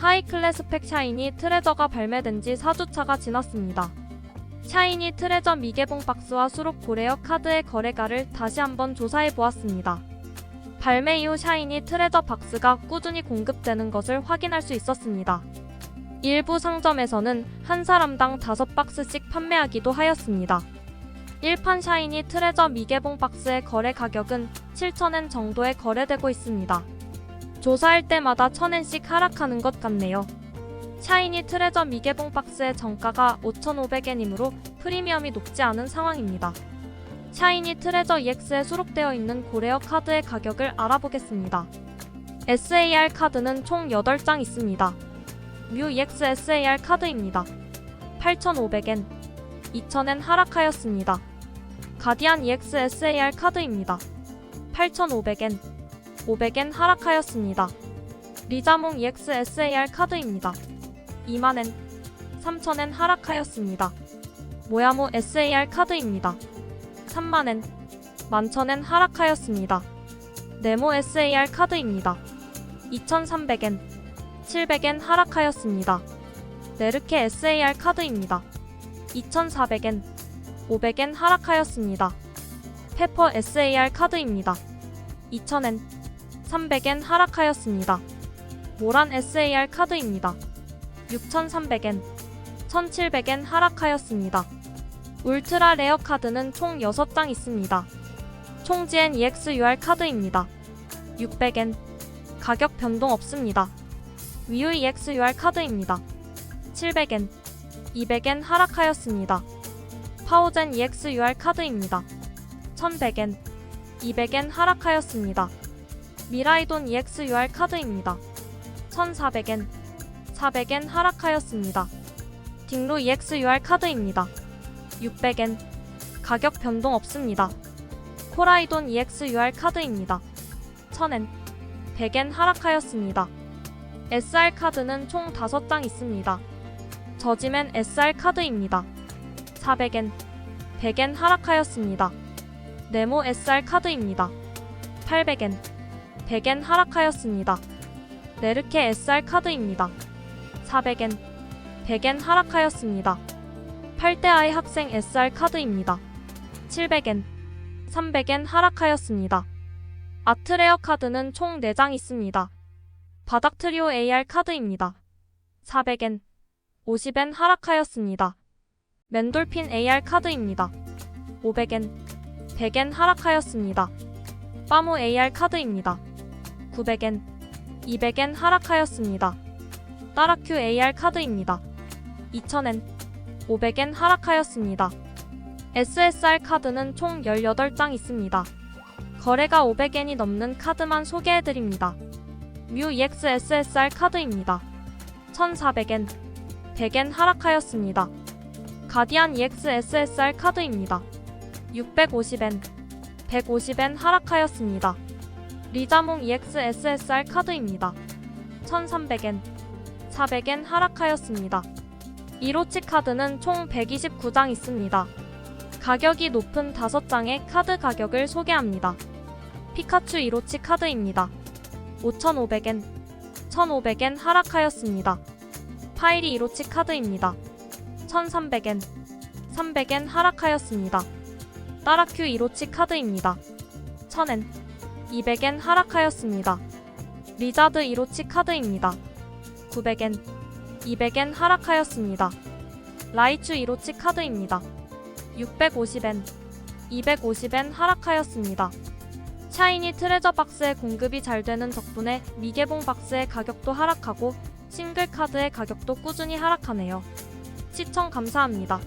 하이클래스 스펙 샤이니 트레저가 발매된 지 4주차가 지났습니다. 샤이니 트레저 미개봉 박스와 수록 고레어 카드의 거래가를 다시 한번 조사해 보았습니다. 발매 이후 샤이니 트레저 박스가 꾸준히 공급되는 것을 확인할 수 있었습니다. 일부 상점에서는 한 사람당 5박스씩 판매하기도 하였습니다. 1판 샤이니 트레저 미개봉 박스의 거래 가격은 7,000엔 정도에 거래되고 있습니다. 조사할 때마다 1,000엔씩 하락하는 것 같네요. 샤이니 트레저 미개봉 박스의 정가가 5,500엔이므로 프리미엄이 높지 않은 상황입니다. 샤이니 트레저 EX에 수록되어 있는 고레어 카드의 가격을 알아보겠습니다. SAR 카드는 총 8장 있습니다. 뮤 EX SAR 카드입니다. 8,500엔, 2,000엔 하락하였습니다. 가디안 EX SAR 카드입니다. 8,500엔, 500엔 하락하였습니다. 리자몽 EX SAR 카드입니다. 2만엔, 3천엔 하락하였습니다. 모야모 SAR 카드입니다. 3만엔, 만천엔 하락하였습니다. 네모 SAR 카드입니다. 2,300엔, 700엔 하락하였습니다. 네르케 SAR 카드입니다. 2,400엔, 500엔 하락하였습니다. 페퍼 SAR 카드입니다. 2,000엔, 300엔 하락하였습니다. 모란 SAR 카드입니다. 6,300엔, 1,700엔 하락하였습니다. 울트라 레어 카드는 총 6장 있습니다. 총지엔 EXUR 카드입니다. 600엔, 가격 변동 없습니다. 위유 EXUR 카드입니다. 700엔, 200엔 하락하였습니다. 파오젠 EXUR 카드입니다. 1100엔, 200엔 하락하였습니다. 미라이돈 EXUR 카드입니다. 1400엔, 400엔 하락하였습니다. 딩로 EXUR 카드입니다. 600엔, 가격 변동 없습니다. 코라이돈 EXUR 카드입니다. 1000엔, 100엔 하락하였습니다. SR 카드는 총 5장 있습니다. 저지맨 SR 카드입니다. 400엔, 100엔 하락하였습니다. 네모 SR 카드입니다. 800엔, 100엔 하락하였습니다. 네르케 SR 카드입니다. 400엔, 100엔 하락하였습니다. 8대 아이 학생 SR 카드입니다. 700엔, 300엔 하락하였습니다. 아트레어 카드는 총 4장 있습니다. 바닥 트리오 AR 카드입니다. 400엔, 50엔 하락하였습니다. 맨돌핀 AR 카드입니다. 500엔, 100엔 하락하였습니다. 빠모 AR 카드입니다. 900엔, 200엔 하락하였습니다. 따라큐 AR 카드입니다. 2000엔, 500엔 하락하였습니다. SSR 카드는 총 18장 있습니다. 거래가 500엔이 넘는 카드만 소개해드립니다. 뮤 EX SSR 카드입니다. 1400엔, 100엔 하락하였습니다. 가디안 EX SSR 카드입니다. 650엔, 150엔 하락하였습니다. 리자몽 EX SSR 카드입니다. 1300엔, 400엔 하락하였습니다. 이로치 카드는 총 129장 있습니다. 가격이 높은 5장의 카드 가격을 소개합니다. 피카츄 이로치 카드입니다. 5,500엔, 1,500엔 하락하였습니다. 파이리 이로치 카드입니다. 1,300엔, 300엔 하락하였습니다. 따라큐 이로치 카드입니다. 1000엔, 200엔 하락하였습니다. 리자드 이로치 카드입니다. 900엔, 200엔 하락하였습니다. 라이츄 이로치 카드입니다. 650엔, 250엔 하락하였습니다. 샤이니 트레저 박스의 공급이 잘 되는 덕분에 미개봉 박스의 가격도 하락하고 싱글 카드의 가격도 꾸준히 하락하네요. 시청 감사합니다.